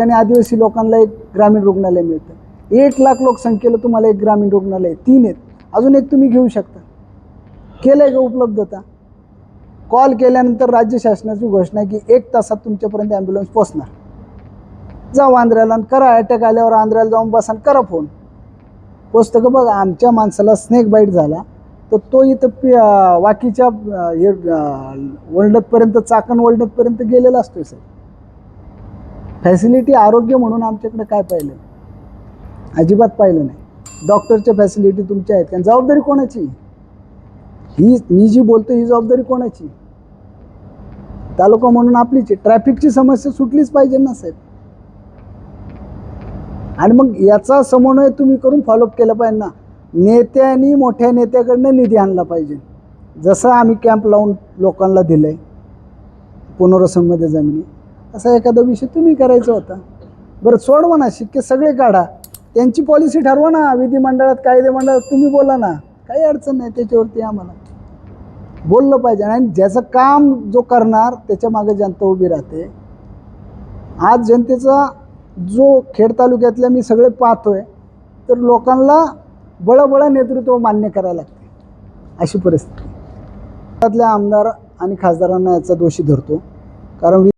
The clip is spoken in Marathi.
आणि आदिवासी लोकांना एक ग्रामीण रुग्णालय मिळतं. एक लाख लोकसंख्येला तुम्हाला एक ग्रामीण रुग्णालय तीन आहेत. अजून एक तुम्ही घेऊ शकता. केलं आहे का उपलब्धता? कॉल केल्यानंतर राज्य शासनाची घोषणा की एक तासात तुमच्यापर्यंत ॲम्ब्युलन्स पोचणार जाऊ आंध्र्याला करा अटॅक आल्यावर आंध्र्याला जाऊन बसा आणि करा फोन पोचतं का? बघा आमच्या माणसाला स्नेक बाईट झाला तर तो इथं पि वाकीच्या हे वळणतपर्यंत चाकण वळणतपर्यंत गेलेला असतोय सर. फॅसिलिटी आरोग्य म्हणून आमच्याकडे काय पाहिलं? अजिबात पाहिलं नाही. डॉक्टरच्या फॅसिलिटी तुमच्या आहेत. कारण जबाबदारी कोणाची? ही मी जी बोलतो ही जबाबदारी कोणाची? तालुका म्हणून आपलीच ट्रॅफिकची समस्या सुटलीच पाहिजे ना साहेब? आणि मग याचा समन्वय तुम्ही करून फॉलोअप केला पाहिजे ना. नेत्यांनी मोठ्या नेत्याकडनं निधी आणला पाहिजे. जसं आम्ही कॅम्प लावून लोकांना दिलं आहे पुनर्वसनमध्ये जमिनी. असा एखादा विषय तुम्ही करायचा होता. बरं सोडवा ना शिक्के सगळे काढा. त्यांची पॉलिसी ठरवा ना विधिमंडळात कायदेमंडळात तुम्ही बोला ना. काही अडचण नाही त्याच्यावरती आम्हाला. बोललं पाहिजे. आणि ज्याचं काम जो करणार त्याच्यामागे जनता उभी राहते. आज जनतेचा जो खेड तालुक्यातल्या मी सगळे पाहतोय तर लोकांना बळबळ नेतृत्व मान्य करायला लागते. अशी परिस्थिती. त्यातल्या आमदार आणि खासदारांना याचा दोषी धरतो. कारण